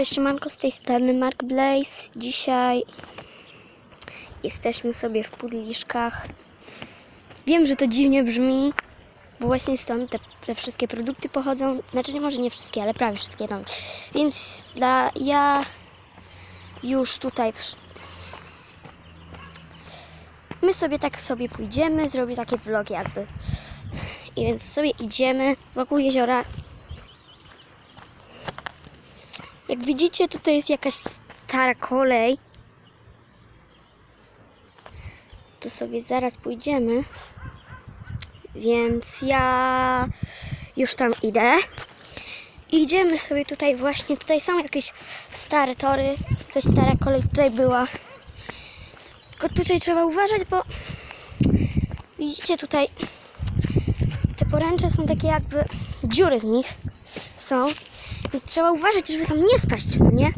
Cześć, manko z tej strony Mark Blaze. Dzisiaj jesteśmy sobie w Pudliszkach. Wiem, że to dziwnie brzmi, bo właśnie stąd te, te wszystkie produkty pochodzą. Znaczy, nie może nie wszystkie, ale prawie wszystkie. No. Więc dla, ja już tutaj. My sobie tak sobie pójdziemy, zrobię takie vlogi jakby. I więc sobie idziemy wokół jeziora. Jak tutaj jest jakaś stara kolej. To sobie zaraz pójdziemy. Więc ja już tam idę. Idziemy sobie tutaj właśnie. Tutaj są jakieś stare tory. Jakaś stara kolej tutaj była. Tylko tutaj trzeba uważać, bo widzicie tutaj te poręcze są takie jakby dziury w nich są. Więc trzeba uważać, żeby tam nie spaść, no nie?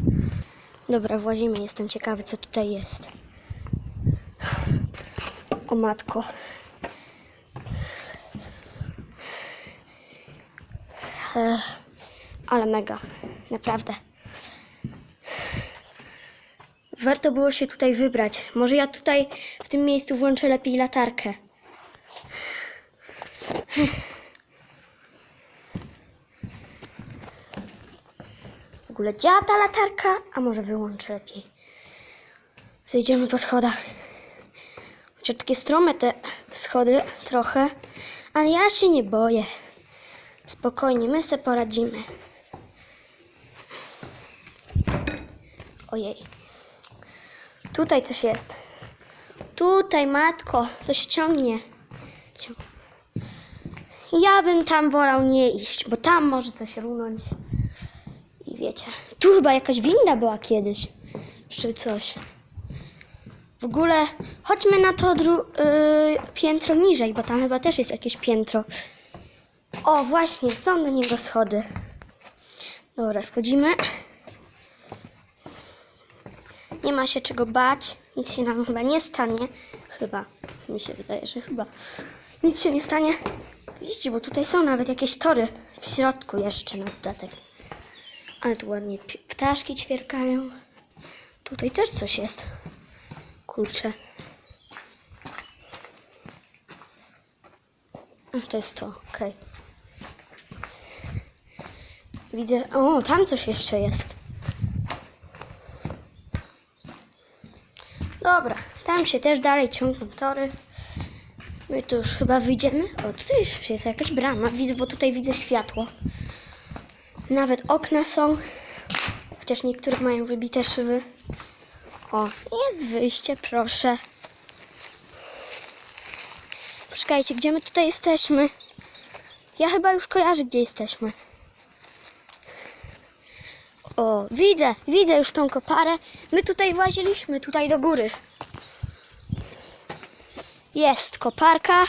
Dobra, włazimy. Jestem ciekawy, co tutaj jest. O matko. Ale mega. Naprawdę. Warto było się tutaj wybrać. Może ja tutaj w tym miejscu włączę lepiej latarkę. W ogóle działa ta latarka, a może wyłączę lepiej. Zejdziemy po schodach. Chociaż takie strome te schody trochę, ale ja się nie boję. Spokojnie, my se poradzimy. Ojej. Tutaj coś jest. Tutaj, matko, to się ciągnie. Cią- Ja bym tam wolał nie iść, bo tam może coś runąć. Wiecie, tu chyba jakaś winda była kiedyś, czy coś. W ogóle chodźmy na to yy, piętro niżej, bo tam chyba też jest jakieś piętro. O, właśnie, są do niego schody. Dobra, schodzimy. Nie ma się czego bać, nic się nam chyba nie stanie. Chyba, mi się wydaje, że chyba nic się nie stanie. Widzicie, bo tutaj są nawet jakieś tory w środku jeszcze na dodatek. Ale tu ładnie ptaszki ćwierkają. Tutaj też coś jest. Kurczę. A, To jest to, okej. Widzę, o, tam coś jeszcze jest. Dobra, tam się też dalej ciągną tory. My tu już chyba wyjdziemy. O, tutaj już jest jakaś brama. Widzę, bo tutaj widzę światło. Nawet okna są. Chociaż niektóre mają wybite szyby. O, jest wyjście, proszę. Poczekajcie, gdzie my tutaj jesteśmy? Ja chyba już kojarzę, gdzie jesteśmy. O, widzę, widzę już tą koparę. My tutaj właziliśmy, tutaj do góry. Jest koparka.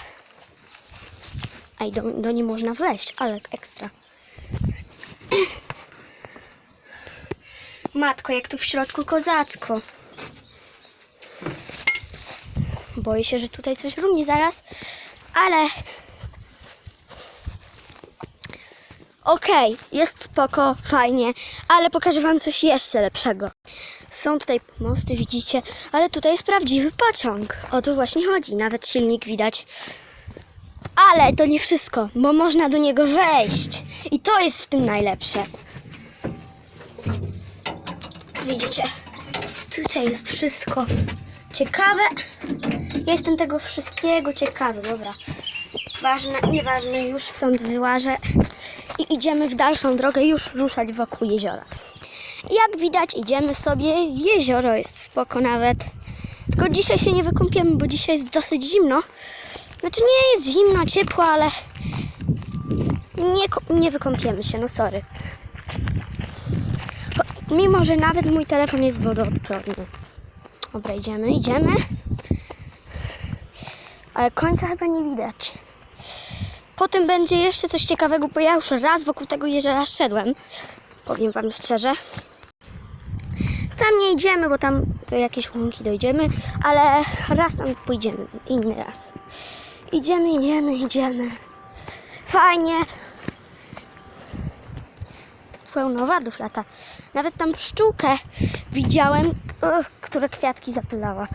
A i do, do niej można wleźć, ale ekstra. Matko, jak tu w środku kozacko. Boję się, że tutaj coś runie zaraz, ale Okej, jest spoko, fajnie, ale pokażę Wam coś jeszcze lepszego. Są tutaj mosty, widzicie, ale tutaj jest prawdziwy pociąg. O to właśnie chodzi, nawet silnik widać. Ale to nie wszystko, bo można do niego wejść. I to jest w tym najlepsze. Widzicie, tutaj jest wszystko ciekawe. Jestem tego wszystkiego ciekawy, dobra. Ważne, nieważne, już stąd wyłażę i idziemy w dalszą drogę już ruszać wokół jeziora. Jak widać idziemy sobie, jezioro jest spoko nawet. Tylko dzisiaj się nie wykąpiemy, bo dzisiaj jest dosyć zimno. Znaczy nie jest zimno, ciepło, ale nie, nie wykąpiemy się, no sorry. Mimo, że nawet mój telefon jest wodoodporny. Dobra, idziemy, idziemy. Ale końca chyba nie widać. Potem będzie jeszcze coś ciekawego, bo ja już raz wokół tego jeziora szedłem. Powiem Wam szczerze. Tam nie idziemy, bo tam do jakiejś łąki dojdziemy, ale raz tam pójdziemy, inny raz. Idziemy, idziemy, idziemy. Fajnie. pełno owadów lata. Nawet tam pszczółkę widziałem, ugh, która kwiatki zapylała.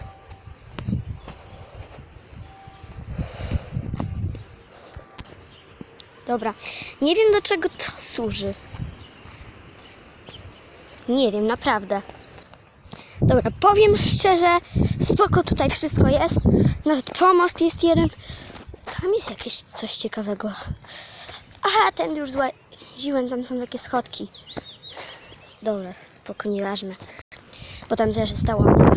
Dobra, nie wiem do czego to służy. Nie wiem, naprawdę. Dobra, powiem szczerze, spoko tutaj wszystko jest. Nawet pomost jest jeden. Jest jakieś coś ciekawego. Aha, ten już złaziłem, tam są takie schodki. Dobra, spoko, nieważne. Bo tam też łąka.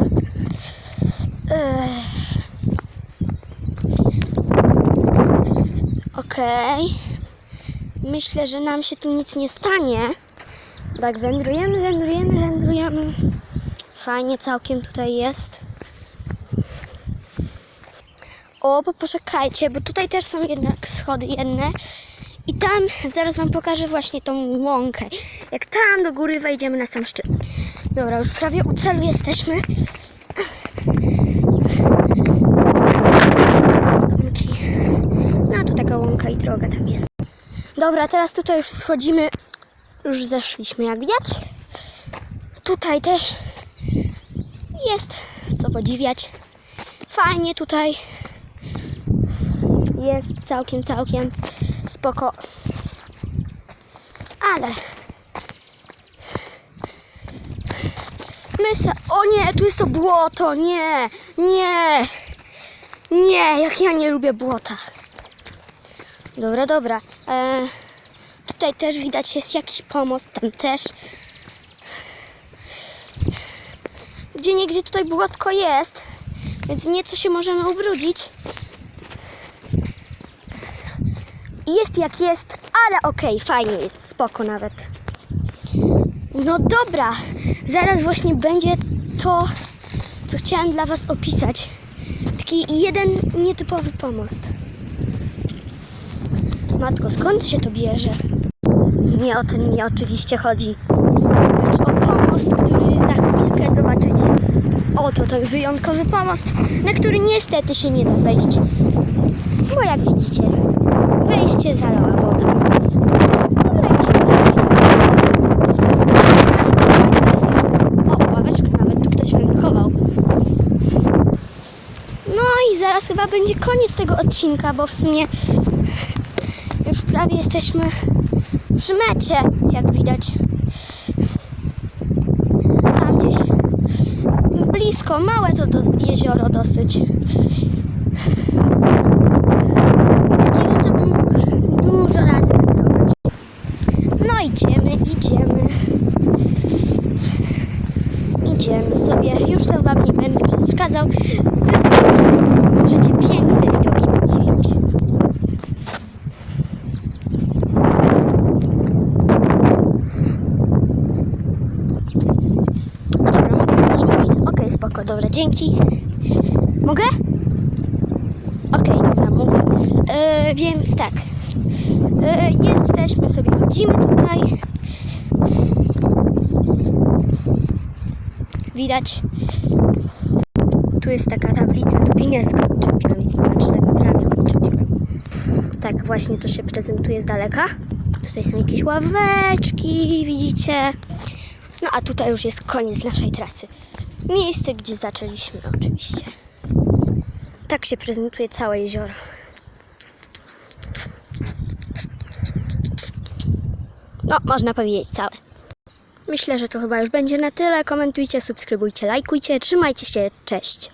Ech. Okej. Myślę, że nam się tu nic nie stanie. Tak, wędrujemy, wędrujemy, wędrujemy. Fajnie całkiem tutaj jest. O, bo poczekajcie, bo tutaj też są jednak schody jedne. I tam, zaraz wam pokażę właśnie tą łąkę. Jak tam do góry wejdziemy na sam szczyt. Dobra, już prawie u celu jesteśmy. No, tu taka łąka i droga tam jest. Dobra, teraz tutaj już schodzimy. Już zeszliśmy, jak widać. Tutaj też jest co podziwiać. Fajnie tutaj jest całkiem, całkiem spoko. Ale my. O nie, tu jest to błoto, nie, nie, nie, jak ja nie lubię błota. Dobra, dobra. E, tutaj też widać jest jakiś pomost, tam też. Gdzie niegdzie tutaj błotko jest, więc nieco się możemy ubrudzić. Jest jak jest, ale okej, fajnie jest, spoko nawet. No dobra, zaraz właśnie będzie to, co chciałam dla Was opisać. Taki jeden nietypowy pomost. Matko, skąd się to bierze? Nie o ten mi oczywiście chodzi. Lecz o pomost, który za chwilkę zobaczycie. Oto ten wyjątkowy pomost, na który niestety się nie da wejść. Bo jak widzicie, wejście zalała woda. Dobra, idziemy. O, nawet tu ktoś wędkował. No i zaraz chyba będzie koniec tego odcinka, bo w sumie już prawie jesteśmy przy mecie, jak widać. Tam gdzieś blisko, małe to jezioro dosyć. Idziemy, idziemy. Idziemy sobie. Już to wam nie będę przeszkadzał. Możecie piękne widoki podziwiać. Dobra, mogę już też mówić? Okej, spoko, dobra, dzięki. Mogę? Okej, dobra, mówię. E, więc tak. E, jesteśmy sobie, chodzimy tutaj. Widać. Tu jest taka tablica, tu pinecka odczepiłem. Znaczy tak prawie odczepiłem. Tak właśnie to się prezentuje z daleka. Tutaj są jakieś ławeczki, widzicie? No a tutaj już jest koniec naszej trasy. Miejsce, gdzie zaczęliśmy oczywiście. Tak się prezentuje całe jezioro. No, można powiedzieć całe. Myślę, że to chyba już będzie na tyle. Komentujcie, subskrybujcie, lajkujcie. Trzymajcie się. Cześć.